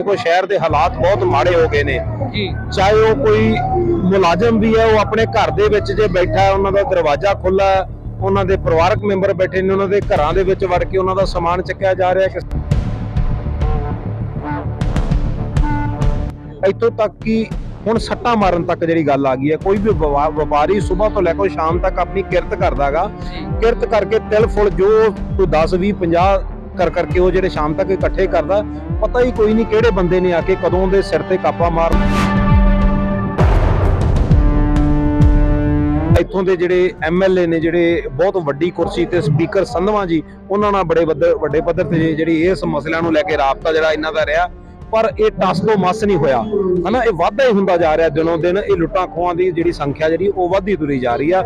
ਦੇਖੋ ਸ਼ਹਿਰ ਦੇ ਹਾਲਾਤ ਬਹੁਤ ਮਾੜੇ ਹੋ ਗਏ ਨੇ। ਜੀ। ਚਾਹੇ ਉਹ ਕੋਈ ਮੁਲਾਜ਼ਮ ਵੀ ਹੈ ਉਹ ਆਪਣੇ ਘਰ ਦੇ ਵਿੱਚ ਜੇ ਬੈਠਾ ਹੈ ਉਹਨਾਂ ਦਾ ਦਰਵਾਜ਼ਾ ਖੁੱਲਾ ਹੈ ਉਹਨਾਂ ਦੇ ਪਰਿਵਾਰਕ ਮੈਂਬਰ ਬੈਠੇ ਨੇ ਉਹਨਾਂ ਦੇ ਘਰਾਂ ਦੇ ਵਿੱਚ ਵੜ ਕੇ ਉਹਨਾਂ ਦਾ ਸਮਾਨ ਚੱਕਿਆ ਜਾ ਰਿਹਾ ਹੈ। ਇੱਥੋਂ ਤੱਕ ਕਿ ਹੁਣ ਸੱਟਾਂ ਮਾਰਨ ਤੱਕ ਜਿਹੜੀ ਗੱਲ ਆ ਗਈ ਹੈ ਕੋਈ ਵੀ ਵਪਾ- ਵਪਾਰੀ ਸਵੇਰ ਤੋਂ ਲੈ ਕੇ ਸ਼ਾਮ ਤੱਕ ਆਪਣੀ ਕਿਰਤ ਕਰਦਾਗਾ। ਕਿਰਤ ਕਰਕੇ ਤਿਲ ਫੁੱਲ ਜੋ ਕੋਈ 10 20 50 ਕਰ ਕਰਕੇ ਉਹ ਜਿਹੜੇ ਸ਼ਾਮ ਤੱਕ ਇਕੱਠੇ ਕਰਦਾ, ਪਤਾ ਹੀ ਕੋਈ ਨਹੀਂ ਕਿਹੜੇ ਬੰਦੇ ਨੇ ਆ ਕੇ ਕਦੋਂ ਦੇ ਸਿਰ ਤੇ ਕਾਪਾ ਮਾਰ ਇੱਥੋਂ ਦੇ ਜਿਹੜੇ ਐਮਐਲਏ ਨੇ, ਜਿਹੜੇ ਬਹੁਤ ਵੱਡੀ ਕੁਰਸੀ ਤੇ ਸਪੀਕਰ ਸੰਧਵਾ ਜੀ, ਉਹਨਾਂ ਨਾਲ ਬੜੇ ਵੱਡੇ ਪੱਧਰ ਤੇ ਜਿਹੜੀ ਇਸ ਮਸਲਿਆਂ ਨੂੰ ਲੈ ਕੇ ਰਾਬਤਾ ਜਿਹੜਾ ਇਹਨਾਂ ਦਾ ਰਿਹਾ, ਪਰ ਇਹ ਟਸ ਤੋਂ ਮਸ ਨਹੀਂ ਹੋਇਆ। ਹਨਾ, ਇਹ ਵਾਧਾ ਹੀ ਹੁੰਦਾ ਜਾ ਰਿਹਾ ਦਿਨੋਂ ਦਿਨ, ਇਹ ਲੁੱਟਾਂ ਖੋਹਾਂ ਦੀ ਜਿਹੜੀ ਸੰਖਿਆ ਜਿਹੜੀ ਉਹ ਵੱਧਦੀ ਤੁਰੀ ਜਾ ਰਹੀ ਆ।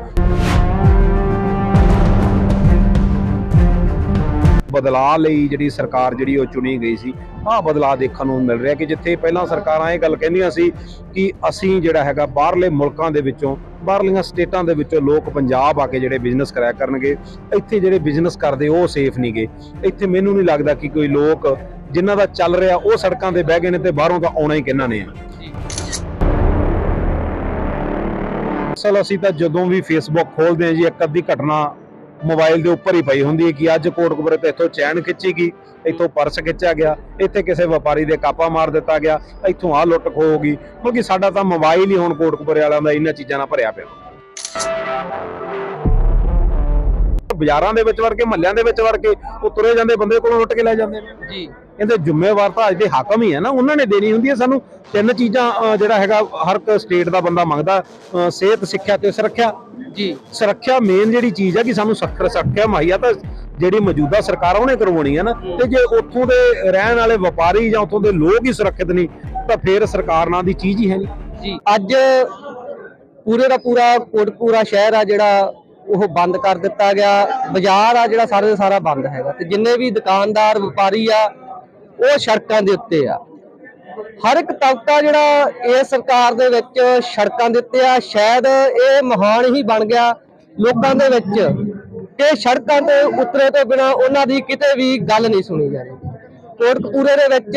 ਬਦਲਾਅ ਲਈ ਜਿਹੜੀ ਸਰਕਾਰ ਜਿਹੜੀ ਉਹ ਚੁਣੀ ਗਈ ਸੀ, ਆਹ ਬਦਲਾਅ ਦੇਖਣ ਨੂੰ ਮਿਲ ਰਿਹਾ ਕਿ ਜਿੱਥੇ ਪਹਿਲਾਂ ਸਰਕਾਰਾਂ ਇਹ ਗੱਲ ਕਹਿੰਦੀਆਂ ਸੀ ਕਿ ਅਸੀਂ ਜਿਹੜਾ ਹੈਗਾ ਬਾਹਰਲੇ ਮੁਲਕਾਂ ਦੇ ਵਿੱਚੋਂ, ਬਾਹਰਲੀਆਂ ਸਟੇਟਾਂ ਦੇ ਵਿੱਚੋਂ ਲੋਕ ਪੰਜਾਬ ਆ ਕੇ ਜਿਹੜੇ ਬਿਜ਼ਨਸ ਕਰਿਆ ਕਰਨਗੇ, ਇੱਥੇ ਜਿਹੜੇ ਬਿਜ਼ਨਸ ਕਰਦੇ ਉਹ ਸੇਫ ਨਹੀਂਗੇ ਇੱਥੇ ਮੈਨੂੰ ਨਹੀਂ ਲੱਗਦਾ ਕਿ ਕੋਈ ਲੋਕ ਜਿਨ੍ਹਾਂ ਦਾ ਚੱਲ ਰਿਹਾ ਉਹ ਸੜਕਾਂ ਤੇ ਬਹਿ ਗਏ ਨੇ ਤੇ ਬਾਹਰੋਂ ਤਾਂ ਆਉਣਾ ਹੀ ਕਿਹਨਾਂ ਨੇ ਆ। ਅਸਲ ਅਸੀਂ ਤਾਂ ਜਦੋਂ ਵੀ ਫੇਸਬੁੱਕ ਖੋਲਦੇ ਹਾਂ ਜੀ, ਇੱਕ ਅੱਧੀ ਘਟਨਾ ਮੋਬਾਈਲ ਦੇ ਉੱਪਰ ਹੀ ਪਈ ਹੁੰਦੀ ਹੈ ਕਿ ਅੱਜ ਕੋਟਕਪੁਰੇ ਤੇ ਇੱਥੋਂ ਚੈਨ ਖਿੱਚੀ ਗਈ ਇੱਥੋਂ ਪਰਸ ਖਿੱਚਿਆ ਗਿਆ, ਇੱਥੇ ਕਿਸੇ ਵਪਾਰੀ ਦੇ ਕਾਪਾ ਮਾਰ ਦਿੱਤਾ ਗਿਆ, ਇੱਥੋਂ ਆਹ ਲੁੱਟ ਖੋ ਹੋ ਗਈ। ਕਿਉਂਕਿ ਸਾਡਾ ਤਾਂ ਮੋਬਾਈਲ ਹੀ ਹੁਣ ਕੋਟਕਪੁਰੇ ਵਾਲਿਆਂ ਦਾ ਇਹਨਾਂ ਚੀਜ਼ਾਂ ਨਾਲ ਭਰਿਆ ਪਿਆ। ਬਾਜ਼ਾਰਾਂ ਦੇ ਵਿੱਚ ਵੜ ਕੇ, ਮਹੱਲਿਆਂ ਦੇ ਵਿੱਚ ਵੜ ਕੇ, ਉਹ ਤੁਰੇ ਜਾਂਦੇ ਬੰਦੇ ਕੋਲੋਂ ਲੁੱਟ ਕੇ ਲੈ ਜਾਂਦੇ ਨੇ। ਜੀ। ਇਹਦੇ ਜ਼ਿੰਮੇਵਾਰ ਤਾਂ ਅੱਜ ਦੇ ਹਾਕਮ ਹੀ ਹੈ ਨਾ ਉਹਨਾਂ ਨੇ ਦੇਣੀ ਹੁੰਦੀ ਹੈ ਸਾਨੂੰ ਤਿੰਨ ਚੀਜ਼ਾਂ ਜਿਹੜਾ ਹੈਗਾ ਹਰ ਇੱਕ ਸਟੇਟ ਦਾ ਬੰਦਾ ਮੰਗਦਾ ਸਿਹਤ ਸਿੱਖਿਆ ਤੇ ਸੁਰੱਖਿਆ। ਜੀ। ਸੁਰੱਖਿਆ ਮੇਨ ਜਿਹੜੀ ਚੀਜ਼ ਹੈ ਕਿ ਸਾਨੂੰ ਸਖਰ ਸੁਰੱਖਿਆ ਮੁਹੱਈਆ ਤਾਂ ਜਿਹੜੀ ਮੌਜੂਦਾ ਸਰਕਾਰ ਉਹਨੇ ਕਰਵਾਉਣੀ ਹੈ ਨਾ। ਤੇ ਜੇ ਉੱਥੋਂ ਦੇ ਰਹਿਣ ਵਾਲੇ ਵਪਾਰੀ ਜਾਂ ਉੱਥੋਂ ਦੇ ਲੋਕ ਹੀ ਸੁਰੱਖਿਅਤ ਨਹੀਂ ਤਾਂ ਫਿਰ ਸਰਕਾਰ ਨਾਂ ਦੀ ਚੀਜ਼ ਹੀ ਹੈ ਨਹੀਂ। ਜੀ। ਅੱਜ ਪੂਰੇ ਦਾ ਪੂਰਾ ਕੋਟਪੂਰਾ ਸ਼ਹਿਰ ਆ ਜਿਹੜਾ ਉਹ ਬੰਦ ਕਰ ਦਿੱਤਾ ਗਿਆ। ਬਾਜ਼ਾਰ ਆ ਜਿਹੜਾ ਸਾਰੇ ਦਾ ਸਾਰਾ ਬੰਦ ਹੈਗਾ। ਤੇ ਜਿੰਨੇ ਵੀ ਦੁਕਾਨਦਾਰ ਵਪਾਰੀ ਆ ਉਹ ਸੜਕਾਂ ਦੇ ਉੱਤੇ ਆ। ਹਰ ਇੱਕ ਤਬਕਾ ਜਿਹੜਾ ਇਹ ਸਰਕਾਰ ਦੇ ਵਿੱਚ ਸੜਕਾਂ ਦੇ ਉੱਤੇ ਆ, ਸ਼ਾਇਦ ਇਹ ਮਹਾਨ ਹੀ ਬਣ ਗਿਆ ਲੋਕਾਂ ਦੇ ਵਿੱਚ ਕਿ ਸੜਕਾਂ ਤੇ ਉਤਰੇ ਤੋਂ ਬਿਨਾ ਉਹਨਾਂ ਦੀ ਕਿਤੇ ਵੀ ਗੱਲ ਨਹੀਂ ਸੁਣੀ ਜਾ ਰਹੀ। ਕੋਟਕਪੂਰੇ ਦੇ ਵਿੱਚ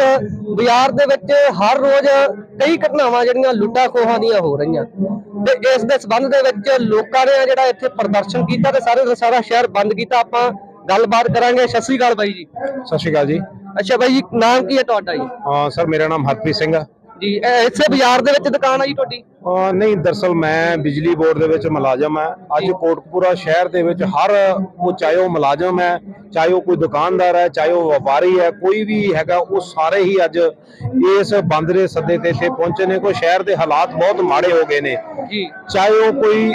ਬਾਜ਼ਾਰ ਦੇ ਵਿੱਚ ਹਰ ਰੋਜ਼ ਕਈ ਘਟਨਾਵਾਂ ਜਿਹੜੀਆਂ ਲੁੱਟਾਂ ਖੋਹਾਂ ਦੀਆਂ ਹੋ ਰਹੀਆਂ। ਤੇ ਇਸ ਦੇ ਸਬੰਧ ਦੇ ਵਿੱਚ ਲੋਕਾਂ ਨੇ ਜਿਹੜਾ ਇੱਥੇ ਪ੍ਰਦਰਸ਼ਨ ਕੀਤਾ ਤੇ ਸਾਰੇ ਦਾ ਸਾਰਾ ਸ਼ਹਿਰ ਬੰਦ ਕੀਤਾ। ਆਪਾਂ ਗੱਲਬਾਤ ਕਰਾਂਗੇ। ਸਤਿ ਸ੍ਰੀ ਅਕਾਲ ਬਾਈ ਜੀ। ਸਤਿ ਸ਼੍ਰੀ ਅਕਾਲ ਜੀ। ਅੱਛਾ ਬਾਈ ਜੀ ਨਾਮ ਕੀ ਹੈ ਤੁਹਾਡਾ ਜੀ? ਹਾਂ ਸਰ ਮੇਰਾ ਨਾਮ ਹਰਪ੍ਰੀਤ ਸਿੰਘ ਆ। ਜੀ ਇਹ ਇਸੇ ਬਾਜ਼ਾਰ ਦੇ ਵਿੱਚ ਦੁਕਾਨ ਆ ਜੀ ਤੁਹਾਡੀ? ਅਹ ਨਹੀਂ ਦਰਸਲ ਮੈਂ ਬਿਜਲੀ ਬੋਰਡ ਦੇ ਵਿੱਚ ਮੁਲਾਜ਼ਮ ਹਾਂ। ਅੱਜ ਕੋਟਕਪੂਰਾ ਸ਼ਹਿਰ ਦੇ ਵਿੱਚ ਹਰ ਉਹ ਚਾਹੇ ਉਹ ਮੁਲਾਜ਼ਮ ਹੈ ਚਾਹੇ ਉਹ ਕੋਈ ਦੁਕਾਨਦਾਰ ਹੈ ਚਾਹੇ ਉਹ ਵਪਾਰੀ ਹੈ ਕੋਈ ਵੀ ਹੈਗਾ ਉਹ ਸਾਰੇ ਹੀ ਅੱਜ ਇਸ ਬੰਦ ਦੇ ਸੱਦੇ ਤੇ ਇੱਥੇ ਪਹੁੰਚੇ ਨੇ। ਕੋਈ ਸ਼ਹਿਰ ਦੇ ਹਾਲਾਤ ਬਹੁਤ ਮਾੜੇ ਹੋ ਗਏ ਨੇ। ਜੀ। ਚਾਹੇ ਉਹ ਕੋਈ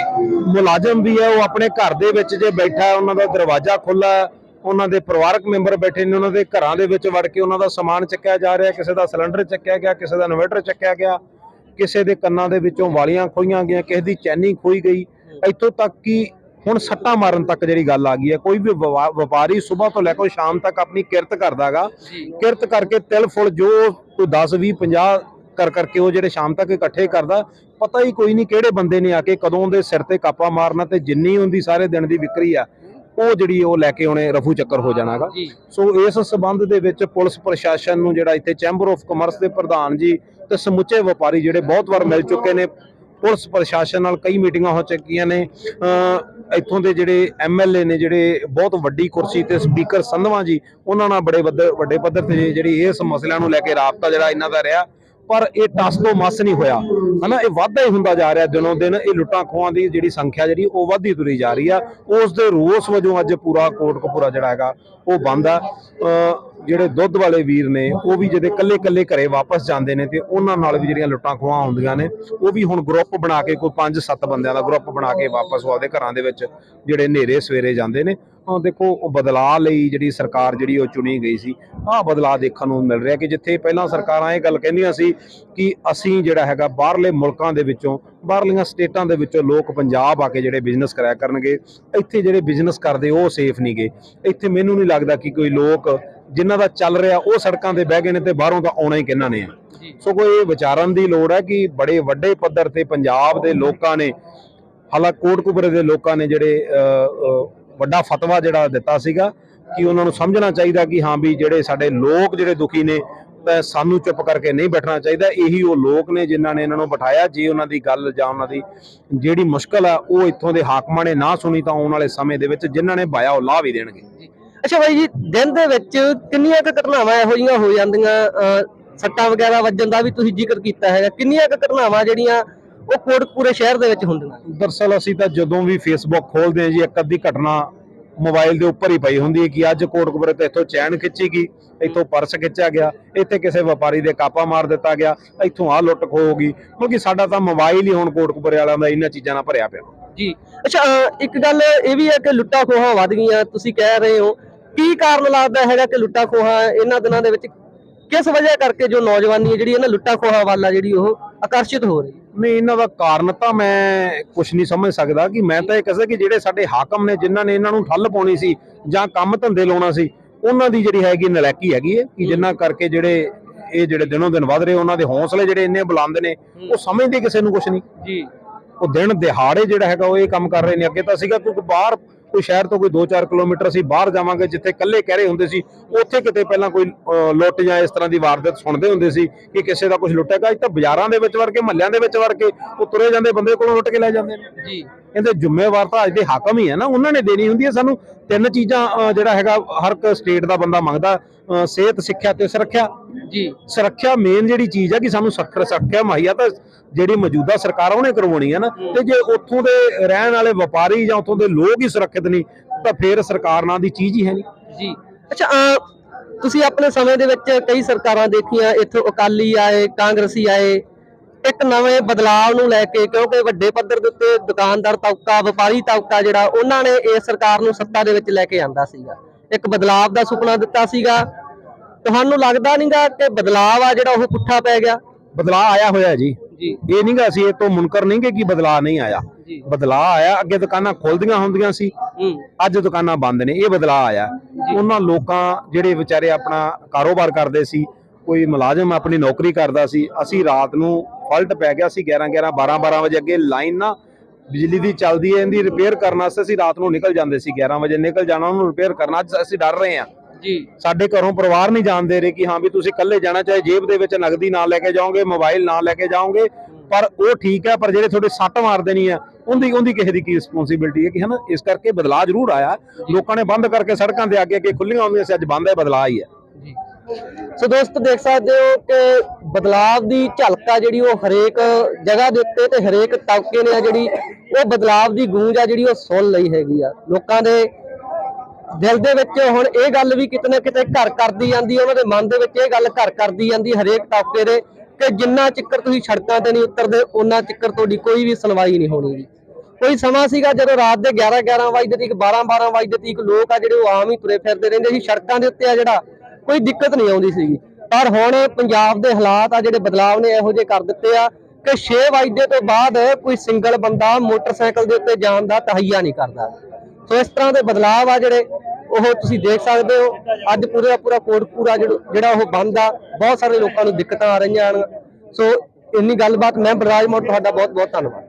ਮੁਲਾਜ਼ਮ ਵੀ ਹੈ ਉਹ ਆਪਣੇ ਘਰ ਦੇ ਵਿੱਚ ਜੇ ਬੈਠਾ ਹੈ ਉਹਨਾਂ ਦਾ ਦਰਵਾਜ਼ਾ ਖੁੱਲਾ ਹੈ ਉਹਨਾਂ ਦੇ ਪਰਿਵਾਰਕ ਮੈਂਬਰ ਬੈਠੇ ਨੇ ਉਹਨਾਂ ਦੇ ਘਰਾਂ ਦੇ ਵਿੱਚ ਵੜ ਕੇ ਉਹਨਾਂ ਦਾ ਸਮਾਨ ਚੱਕਿਆ ਜਾ ਰਿਹਾ ਕਿਸੇ ਦਾ ਸਿਲੰਡਰ ਚੱਕਿਆ ਗਿਆ ਕਿਸੇ ਦਾ ਇਨਵਰਟਰ ਚੱਕਿਆ ਗਿਆ ਕਿਸੇ ਦੇ ਕੰਨਾਂ ਦੇ ਵਿੱਚੋਂ ਵਾਲੀਆਂ ਖੋਈਆਂ ਗਈਆਂ ਕਿਸੇ ਦੀ ਚੈਨੀ ਖੋਈ ਗਈ। ਇੱਥੋਂ ਤੱਕ ਕਿ ਹੁਣ ਸੱਟਾਂ ਮਾਰਨ ਤੱਕ ਜਿਹੜੀ ਗੱਲ ਆ ਗਈ ਹੈ। ਕੋਈ ਵੀ ਵਪਾ- ਵਪਾਰੀ ਸਵੇਰ ਤੋਂ ਲੈ ਕੇ ਸ਼ਾਮ ਤੱਕ ਆਪਣੀ ਕਿਰਤ ਕਰਦਾਗਾ ਕਿਰਤ ਕਰਕੇ ਤਿਲ ਫੁੱਲ ਜੋ ਕੋਈ 10 20 50 ਕਰ ਕਰਕੇ ਉਹ ਜਿਹੜੇ ਸ਼ਾਮ ਤੱਕ ਇਕੱਠੇ ਕਰਦਾ ਪਤਾ ਹੀ ਕੋਈ ਨਹੀਂ ਕਿਹੜੇ ਬੰਦੇ ਨੇ ਆ ਕੇ ਕਦੋਂ ਦੇ ਸਿਰ ਤੇ ਕਾਪਾ ਮਾਰਨਾ ਤੇ ਜਿੰਨੀ ਹੁੰਦੀ ਸਾਰੇ ਦਿਨ ਦੀ ਵਿਕਰੀ ਆ। ਉਹ ਜਿਹੜੀ ਉਹ ਲੈ ਕੇ ਉਹਨੇ ਰਫੂ ਚੱਕਰ ਹੋ ਜਾਣਾਗਾ ਸੋ ਇਸ ਸਬੰਧ ਦੇ ਵਿੱਚ ਪੁਲਿਸ ਪ੍ਰਸ਼ਾਸਨ ਨੂੰ ਜਿਹੜਾ ਇੱਥੇ ਚੈਂਬਰ ਆਫ ਕਮਰਸ ਦੇ ਪ੍ਰਧਾਨ ਜੀ ਤੇ ਸਮੁੱਚੇ ਵਪਾਰੀ ਜਿਹੜੇ ਬਹੁਤ ਵਾਰ ਮਿਲ ਚੁੱਕੇ ਨੇ ਪੁਲਿਸ ਪ੍ਰਸ਼ਾਸਨ ਨਾਲ ਕਈ ਮੀਟਿੰਗਾਂ ਹੋ ਚੁੱਕੀਆਂ ਨੇ। ਇੱਥੋਂ ਦੇ ਜਿਹੜੇ ਐਮਐਲਏ ਨੇ ਜਿਹੜੇ ਬਹੁਤ ਵੱਡੀ ਕੁਰਸੀ ਤੇ ਸਪੀਕਰ ਸੰਧਵਾ ਜੀ ਉਹਨਾਂ ਨਾਲ ਬੜੇ ਵੱਡੇ ਪੱਧਰ ਤੇ ਜਿਹੜੀ ਇਸ ਮਸਲਿਆਂ ਨੂੰ ਲੈ ਕੇ ਰਾਬਤਾ ਜਿਹੜਾ ਇਹਨਾਂ ਦਾ ਰਿਹਾ। ਪਰ ਇਹ ਟਸ ਤੋਂ ਮਸ ਨਹੀਂ ਹੋਇਆ। ਹਨਾ, ਇਹ ਵਾਧਾ ਹੀ ਹੁੰਦਾ ਜਾ ਰਿਹਾ ਦਿਨੋਂ ਦਿਨ। ਇਹ ਲੁੱਟਾਂ ਖੋਹਾਂ ਦੀ ਜਿਹੜੀ ਸੰਖਿਆ ਜਿਹੜੀ, ਉਹ ਵੱਧਦੀ ਤੁਰੀ ਜਾ ਰਹੀ ਆ। ਉਸ ਦੇ ਰੋਸ ਵਜੋਂ ਅੱਜ ਪੂਰਾ ਕੋਟਕਪੂਰਾ ਜਿਹੜਾ ਹੈਗਾ, ਉਹ ਬੰਦ ਆ। ਅਹ ਜਿਹੜੇ ਦੁੱਧ ਵਾਲੇ ਵੀਰ ਨੇ, ਉਹ ਵੀ ਜਿਹਦੇ ਕੱਲੇ ਕੱਲੇ ਘਰੇ ਵਾਪਸ ਜਾਂਦੇ ਨੇ ਤੇ ਉਹਨਾਂ ਨਾਲ ਵੀ ਜਿਹੜੀਆਂ ਲੁੱਟਾਂ ਖੋਹਾਂ ਹੁੰਦੀਆਂ ਨੇ, ਉਹ ਵੀ ਹੁਣ ਗਰੁੱਪ ਬਣਾ ਕੇ ਕੋਈ 5-7 ਬੰਦਿਆਂ ਦਾ ਗਰੁੱਪ ਬਣਾ ਕੇ ਵਾਪਸ ਉਹ ਆਪਦੇ ਘਰਾਂ ਦੇ ਵਿੱਚ ਜਿਹੜੇ ਹਨੇਰੇ ਸਵੇਰੇ ਜਾਂਦੇ ਨੇ। ਹਾਂ, ਦੇਖੋ, ਉਹ ਬਦਲਾਅ ਲਈ ਜਿਹੜੀ ਸਰਕਾਰ ਜਿਹੜੀ ਉਹ ਚੁਣੀ ਗਈ ਸੀ, ਆਹ ਬਦਲਾਅ ਦੇਖਣ ਨੂੰ ਮਿਲ ਰਿਹਾ ਕਿ ਜਿੱਥੇ ਪਹਿਲਾਂ ਸਰਕਾਰਾਂ ਇਹ ਗੱਲ ਕਹਿੰਦੀਆਂ ਸੀ ਕਿ ਅਸੀਂ ਜਿਹੜਾ ਹੈਗਾ ਬਾਹਰਲੇ ਮੁਲਕਾਂ ਦੇ ਵਿੱਚੋਂ, ਬਾਹਰਲੀਆਂ ਸਟੇਟਾਂ ਦੇ ਵਿੱਚੋਂ ਲੋਕ ਪੰਜਾਬ ਆ ਕੇ ਜਿਹੜੇ ਬਿਜ਼ਨਸ ਕਰਿਆ ਕਰਨਗੇ, ਇੱਥੇ ਜਿਹੜੇ ਬਿਜ਼ਨਸ ਕਰਦੇ ਉਹ ਸੇਫ ਨਹੀਂਗੇ ਇੱਥੇ ਮੈਨੂੰ ਨਹੀਂ ਲੱਗਦਾ ਕਿ ਕੋਈ ਲੋਕ ਜਿਨ੍ਹਾਂ ਦਾ ਚੱਲ ਰਿਹਾ ਉਹ ਸੜਕਾਂ ਤੇ ਬਹਿ ਗਏ ਨੇ ਤੇ ਬਾਹਰੋਂ ਤਾਂ ਆਉਣਾ ਹੀ ਕਿਹਨਾਂ ਨੇ। ਆ ਸੋ ਕੋਈ ਇਹ ਵਿਚਾਰਨ ਦੀ ਲੋੜ ਹੈ ਕਿ ਬੜੇ ਵੱਡੇ ਪੱਧਰ ਤੇ ਪੰਜਾਬ ਦੇ ਲੋਕਾਂ ਨੇ ਹਾਲਾਂਕਿ ਕੋਟਕਪੂਰੇ ਦੇ ਲੋਕਾਂ ਨੇ ਜਿਹੜੇ ਵੱਡਾ ਫਤਵਾ ਜਿਹੜਾ ਦਿੱਤਾ ਸੀਗਾ ਕਿ ਉਹਨਾਂ ਨੂੰ ਸਮਝਣਾ ਚਾਹੀਦਾ ਕਿ ਹਾਂ ਵੀ ਜਿਹੜੇ ਸਾਡੇ ਲੋਕ ਜਿਹੜੇ ਦੁਖੀ ਨੇ ਤਾਂ ਸਾਨੂੰ ਚੁੱਪ ਕਰਕੇ ਨਹੀਂ ਬੈਠਣਾ ਚਾਹੀਦਾ। ਇਹੀ ਉਹ ਲੋਕ ਨੇ ਜਿਨ੍ਹਾਂ ਨੇ ਇਹਨਾਂ ਨੂੰ ਬਿਠਾਇਆ। ਜੇ ਉਹਨਾਂ ਦੀ ਗੱਲ ਜਾਂ ਉਹਨਾਂ ਦੀ ਜਿਹੜੀ ਮੁਸ਼ਕਲ ਆ ਉਹ ਇੱਥੋਂ ਦੇ ਹਾਕਮਾਂ ਨੇ ਨਾ ਸੁਣੀ ਤਾਂ ਆਉਣ ਵਾਲੇ ਸਮੇਂ ਦੇ ਵਿੱਚ ਜਿਨ੍ਹਾਂ ਨੇ ਬਾਇਆ ਉਹ ਲਾਹ ਵੀ ਦੇਣਗੇ। ਅੱਛਾ ਬਾਈ ਜੀ ਦਿਨ ਦੇ ਵਿੱਚ ਕਿੰਨੀਆਂ ਕੁ ਘਟਨਾਵਾਂ ਇਹੋ ਜਿਹੀਆਂ ਹੋ ਜਾਂਦੀਆਂ? ਸੱਟਾਂ ਵਗੈਰਾ ਵੱਜਣ ਦਾ ਵੀ ਤੁਸੀਂ ਜ਼ਿਕਰ ਕੀਤਾ ਹੈਗਾ। ਕਿੰਨੀਆਂ ਕੁ ਘਟਨਾਵਾਂ ਜਿਹੜੀਆਂ ਉਹ ਕੋਟਕਪੂਰੇ ਸ਼ਹਿਰ ਦੇ ਵਿੱਚ ਹੁੰਦੀਆਂ? ਦਰਸਲ ਅਸੀਂ ਤਾਂ ਜਦੋਂ ਵੀ ਫੇਸਬੁੱਕ ਖੋਲਦੇ ਹਾਂ ਜੀ ਇੱਕ ਅੱਧੀ ਘਟਨਾ ਮੋਬਾਈਲ ਦੇ ਉੱਪਰ ਹੀ ਪਈ ਹੁੰਦੀ ਹੈ ਕਿ ਅੱਜ ਕੋਟਕਪੁਰੇ ਤੋਂ ਇੱਥੋਂ ਚੈਨ ਖਿੱਚੀ ਗਈ ਇੱਥੋਂ ਪਰਸ ਖਿੱਚਿਆ ਗਿਆ ਇੱਥੇ ਕਿਸੇ ਵਪਾਰੀ ਦੇ ਕਾਪਾ ਮਾਰ ਦਿੱਤਾ ਗਿਆ ਇੱਥੋਂ ਆਹ ਲੁੱਟ ਖੋ ਹੋ ਗਈ। ਕਿਉਂਕਿ ਸਾਡਾ ਤਾਂ ਮੋਬਾਈਲ ਹੀ ਹੁਣ ਕੋਟਕਪੁਰੇ ਵਾਲਿਆਂ ਦਾ ਇਹਨਾਂ ਚੀਜ਼ਾਂ ਨਾਲ ਭਰਿਆ ਪਿਆ। ਜੀ। ਅੱਛਾ ਇੱਕ ਗੱਲ ਇਹ ਵੀ ਹੈ ਕਿ ਲੁੱਟਾਂ ਖੋਹਾਂ ਵੱਧ ਗਈਆਂ ਤੁਸੀਂ ਕਹਿ ਰਹੇ ਹੋ। ਕੀ ਕਾਰਨ ਲੱਗਦਾ ਹੈਗਾ ਕਿ ਲੁੱਟਾਂ ਖੋਹਾਂ ਇਹਨਾਂ ਦਿਨਾਂ ਦੇ ਵਿੱਚ? ਕਿਸ ਵਜ੍ਹਾ ਕਰਕੇ ਜੋ ਨੌਜਵਾਨੀ ਹੈ ਜਿਹੜੀ ਇਹਨਾਂ ਲੁੱਟਾਂ ਖੋਹਾਂ ਵੱਲ ਆ ਜਿਹੜੀ ਉਹ ਆਕਰਸ਼ਿਤ ਹੋ ਰਹੀ ਹੈ? ਨਹੀਂ ਇਹਨਾਂ ਦਾ ਕਾਰਨ ਤਾਂ ਮੈਂ ਕੁਝ ਨਹੀਂ ਸਮਝ ਸਕਦਾ ਕਿ ਮੈਂ ਤਾਂ ਇਹ ਕਹਿੰਦਾ ਕਿ ਜਿਹੜੇ ਸਾਡੇ ਹਾਕਮ ਨੇ ਜਿਨ੍ਹਾਂ ਨੇ ਇਹਨਾਂ ਨੂੰ ਠੱਲ ਪਾਉਣੀ ਸੀ ਜਾਂ ਕੰਮ ਧੰਦੇ ਲਾਉਣਾ ਸੀ ਉਹਨਾਂ ਦੀ ਜਿਹੜੀ ਹੈਗੀ ਨਲਾਇਕੀ ਹੈਗੀ ਹੈ ਕਿ ਜਿੰਨਾ ਕਰਕੇ ਜਿਹੜੇ ਇਹ ਜਿਹੜੇ ਦਿਨੋਂ ਦਿਨ ਵੱਧ ਰਹੇ ਉਹਨਾਂ ਦੇ ਹੌਸਲੇ ਜਿਹੜੇ ਇੰਨੇ ਬੁਲੰਦ ਨੇ ਉਹ ਸਮਝਦੇ ਕਿਸੇ ਨੂੰ ਕੁਝ ਨਹੀਂ। ਜੀ। ਉਹ ਦਿਨ ਦਿਹਾੜੇ ਜਿਹੜਾ ਹੈਗਾ ਉਹ ਇਹ ਕੰਮ ਕਰ ਰਹੇ ਨੇ। ਅੱਗੇ ਤਾਂ ਸੀਗਾ ਕਿਉਂਕਿ ਬਾਹਰ ਕੋਈ ਸ਼ਹਿਰ ਤੋਂ ਕੋਈ 2-4 ਕਿਲੋਮੀਟਰ ਅਸੀਂ ਬਾਹਰ ਜਾਵਾਂਗੇ, ਜਿੱਥੇ ਇਕੱਲੇ ਕਹਿ ਰਹੇ ਹੁੰਦੇ ਸੀ, ਉੱਥੇ ਕਿਤੇ ਪਹਿਲਾਂ ਕੋਈ ਲੁੱਟ ਜਾਂ ਇਸ ਤਰ੍ਹਾਂ ਦੀ ਵਾਰਦਾਤ ਸੁਣਦੇ ਹੁੰਦੇ ਸੀ ਕਿ ਕਿਸੇ ਦਾ ਕੁਝ ਲੁੱਟੇਗਾ ਅੱਜ ਤਾਂ ਬਾਜ਼ਾਰਾਂ ਦੇ ਵਿੱਚ ਵੜ ਕੇ, ਮਹੱਲਿਆਂ ਦੇ ਵਿੱਚ ਵੜ ਕੇ ਉਹ ਤੁਰੇ ਜਾਂਦੇ, ਬੰਦੇ ਕੋਲੋਂ ਲੁੱਟ ਕੇ ਲੈ ਜਾਂਦੇ ਨੇ। ਜੀ। ਇਹਦੇ ਜ਼ਿੰਮੇਵਾਰ ਤਾਂ ਅੱਜ ਦੇ ਹਾਕਮ ਹੀ ਹੈ ਨਾ ਉਹਨਾਂ ਨੇ ਦੇਣੀ ਹੁੰਦੀ ਹੈ ਸਾਨੂੰ ਤਿੰਨ ਚੀਜ਼ਾਂ ਜਿਹੜਾ ਹੈਗਾ ਹਰ ਇੱਕ ਸਟੇਟ ਦਾ ਬੰਦਾ ਮੰਗਦਾ ਸਿਹਤ ਸਿੱਖਿਆ ਤੇ ਸੁਰੱਖਿਆ। ਜੀ। ਸੁਰੱਖਿਆ ਮੇਨ ਜਿਹੜੀ ਚੀਜ਼ ਹੈ ਕਿ ਸਾਨੂੰ ਸਖਰ ਸੁਰੱਖਿਆ ਮੁਹੱਈਆ ਤਾਂ ਜਿਹੜੀ ਮੌਜੂਦਾ ਸਰਕਾਰ ਉਹਨੇ ਕਰਵਾਉਣੀ ਹੈ ਨਾ। ਤੇ ਜੇ ਉੱਥੋਂ ਦੇ ਰਹਿਣ ਵਾਲੇ ਵਪਾਰੀ ਜਾਂ ਉੱਥੋਂ ਦੇ ਲੋਕ ਹੀ ਸੁਰੱਖਿਅਤ ਨਹੀਂ ਤਾਂ ਫਿਰ ਸਰਕਾਰ ਨਾਂ ਦੀ ਚੀਜ਼ ਹੀ ਹੈ ਨਹੀਂ। ਜੀ। ਅੱਛਾ ਤੁਸੀਂ ਆਪਣੇ ਸਮੇਂ ਦੇ ਵਿੱਚ ਕਈ ਸਰਕਾਰਾਂ ਦੇਖੀਆਂ ਇੱਥੋਂ ਅਕਾਲੀ ਆਏ ਕਾਂਗਰਸੀ ਆਏ ਇੱਕ ਨਵੇਂ ਬਦਲਾਅ ਨੂੰ ਲੈ ਕੇ ਕਿਉਂਕਿ ਵੱਡੇ ਪੱਧਰ ਦੇ ਉੱਤੇ ਦੁਕਾਨਦਾਰ ਤਬਕਾ ਵਪਾਰੀ ਤਬਕਾ ਜਿਹੜਾ ਉਹਨਾਂ ਨੇ ਇਸ ਸਰਕਾਰ ਨੂੰ ਸੱਤਾ ਦੇ ਵਿੱਚ ਲੈ ਕੇ ਆਂਦਾ ਸੀਗਾ। ਇੱਕ ਬਦਲਾਅ ਦਾ ਸੁਪਨਾ ਦਿੱਤਾ ਸੀਗਾ। ਤੁਹਾਨੂੰ ਲੱਗਦਾ ਨਹੀਂਗਾ ਕਿ ਬਦਲਾਅ ਆ ਜਿਹੜਾ ਉਹ ਪੁੱਠਾ ਪੈ ਗਿਆ? ਬਦਲਾਅ ਆਇਆ ਹੋਇਆ ਜੀ। ਇਹ ਨਹੀਂਗਾ ਅਸੀਂ ਇਹ ਤੋਂ ਮੁਨਕਰ ਨਹੀਂਗੇ ਕਿ ਬਦਲਾਅ ਨਹੀਂ ਆਇਆ। ਬਦਲਾਅ ਆਇਆ ਅੱਗੇ ਦੁਕਾਨਾਂ ਖੁੱਲਦੀਆਂ ਹੁੰਦੀਆਂ ਸੀ। ਅੱਜ ਦੁਕਾਨਾਂ ਬੰਦ ਨੇ ਇਹ ਬਦਲਾਅ ਆਇਆ। ਉਹਨਾਂ ਲੋਕਾਂ ਜਿਹੜੇ ਵਿਚਾਰੇ ਆਪਣਾ ਕਾਰੋਬਾਰ ਕਰਦੇ ਸੀ ਕੋਈ ਮੁਲਾਜ਼ਮ ਆਪਣੀ ਨੌਕਰੀ ਕਰਦਾ ਸੀ ਅਸੀਂ ਰਾਤ ਨੂੰ ਫਾਲਟ ਪੈ ਗਿਆ ਸੀ 11 11 12 12 ਵਜੇ ਅੱਗੇ ਲਾਈਨ ਨਾ ਬਿਜਲੀ ਦੀ ਚੱਲਦੀ ਹੈ ਇਹਦੀ ਰਿਪੇਅਰ ਕਰਨ ਵਾਸਤੇ ਅਸੀਂ ਰਾਤ ਨੂੰ ਨਿਕਲ ਜਾਂਦੇ ਸੀ 11 ਵਜੇ। ਨਿਕਲ ਜਾਣਾ ਉਹਨੂੰ ਰਿਪੇਅਰ ਕਰਨਾ ਅੱਜ ਅਸੀਂ ਡਰ ਰਹੇ ਹਾਂ। ਜੀ। ਸਾਡੇ ਘਰੋਂ ਪਰਿਵਾਰ ਨਹੀਂ ਜਾਣ ਦੇ ਰਹੇ ਕਿ ਹਾਂ ਵੀ ਤੁਸੀਂ ਇਕੱਲੇ ਜਾਣਾ ਚਾਹੇ ਜੇਬ ਦੇ ਵਿੱਚ ਨਗਦੀ ਨਾਲ ਲੈ ਕੇ ਜਾਓਗੇ ਮੋਬਾਈਲ ਨਾਲ ਲੈ ਕੇ ਜਾਓਗੇ ਪਰ ਉਹ ਠੀਕ ਹੈ ਪਰ ਜਿਹੜੇ ਤੁਹਾਡੇ ਸੱਟ ਮਾਰ ਦੇਣੀ ਆ ਉਹਦੀ ਉਹਦੀ ਕਿਸੇ ਦੀ ਕੀ ਰਿਸਪੌਂਸਿਬਿਲਟੀ ਹੈ ਕਿ ਹਨਾ ਇਸ ਕਰਕੇ ਬਦਲਾਅ ਜ਼ਰੂਰ ਆਇਆ। ਲੋਕਾਂ ਨੇ ਬੰਦ ਕਰਕੇ ਸੜਕਾਂ ਦੇ ਅੱਗੇ ਅੱਗੇ ਖੁੱਲੀਆਂ ਹੁੰਦੀਆਂ ਸੀ ਅੱਜ ਬੰਦ ਹੈ ਬਦਲਾਅ ਹੀ ਹੈ। ਜੀ। ਸੋ ਦੋਸਤ, ਦੇਖ ਸਕਦੇ ਹੋ ਕਿ ਬਦਲਾਵ ਦੀ ਝਲਕ ਆ ਜਿਹੜੀ ਉਹ ਹਰੇਕ ਜਗ੍ਹਾ ਦੇ ਉੱਤੇ ਤੇ ਹਰੇਕ ਤਬਕੇ ਨੇ ਜਿਹੜੀ ਉਹ ਬਦਲਾਵ ਦੀ ਗੂੰਜ ਆ ਜਿਹੜੀ ਉਹ ਸੁਣ ਲਈ ਹੈਗੀ ਆ। ਲੋਕਾਂ ਦੇ ਦਿਲ ਦੇ ਵਿੱਚ ਹੁਣ ਇਹ ਗੱਲ ਵੀ ਕਿਤੇ ਨਾ ਕਿਤੇ ਘਰ ਕਰਦੀ ਜਾਂਦੀ ਹੈ ਉਹਨਾਂ ਦੇ ਮਨ ਦੇ ਵਿੱਚ ਇਹ ਗੱਲ ਘਰ ਕਰਦੀ ਜਾਂਦੀ ਹਰੇਕ ਤਬਕੇ ਦੇ ਕਿ ਜਿੰਨਾ ਚਿੱਕਰ ਤੁਸੀਂ ਸੜਕਾਂ ਤੇ ਨਹੀਂ ਉਤਰਦੇ ਉਹਨਾਂ ਚਿੱਕਰ ਤੁਹਾਡੀ ਕੋਈ ਵੀ ਸੁਣਵਾਈ ਨਹੀਂ ਹੋਣੀ ਜੀ। ਕੋਈ ਸਮਾਂ ਸੀਗਾ ਜਦੋਂ ਰਾਤ ਦੇ 11 11 ਵਜੇ ਤੱਕ 12 12 ਵਜੇ ਤੱਕ ਲੋਕ ਆ ਜਿਹੜੇ ਉਹ ਆਮ ਹੀ ਤੁਰੇ ਫਿਰਦੇ ਰਹਿੰਦੇ ਸੀ। ਸੜਕਾਂ ਦੇ ਉੱਤੇ ਆ ਜਿਹੜਾ ਕੋਈ ਦਿੱਕਤ ਨਹੀਂ ਆਉਂਦੀ ਸੀਗੀ। ਪਰ ਹੁਣ ਪੰਜਾਬ ਦੇ ਹਾਲਾਤ ਆ ਜਿਹੜੇ ਬਦਲਾਅ ਨੇ ਇਹੋ ਜਿਹੇ ਕਰ ਦਿੱਤੇ ਆ ਕਿ 6 ਵਜੇ ਤੋਂ ਬਾਅਦ ਕੋਈ ਸਿੰਗਲ ਬੰਦਾ ਮੋਟਰਸਾਈਕਲ ਦੇ ਉੱਤੇ ਜਾਣ ਦਾ ਤਹਈਆ ਨਹੀਂ ਕਰਦਾ। ਸੋ ਇਸ ਤਰ੍ਹਾਂ ਦੇ ਬਦਲਾਅ ਆ ਜਿਹੜੇ ਉਹ ਤੁਸੀਂ ਦੇਖ ਸਕਦੇ ਹੋ। ਅੱਜ ਪੂਰੇ ਦਾ ਪੂਰਾ ਕੋਟ ਪੂਰਾ ਜਿਹੜਾ ਉਹ ਬੰਦ ਆ। ਬਹੁਤ ਸਾਰੇ ਲੋਕਾਂ ਨੂੰ ਦਿੱਕਤਾਂ ਆ ਰਹੀਆਂ ਹਨ। ਸੋ ਇੰਨੀ ਗੱਲਬਾਤ ਮੈਂ ਬਰਾਜ ਮੋਟ ਤੁਹਾਡਾ ਬਹੁਤ ਬਹੁਤ ਧੰਨਵਾਦ।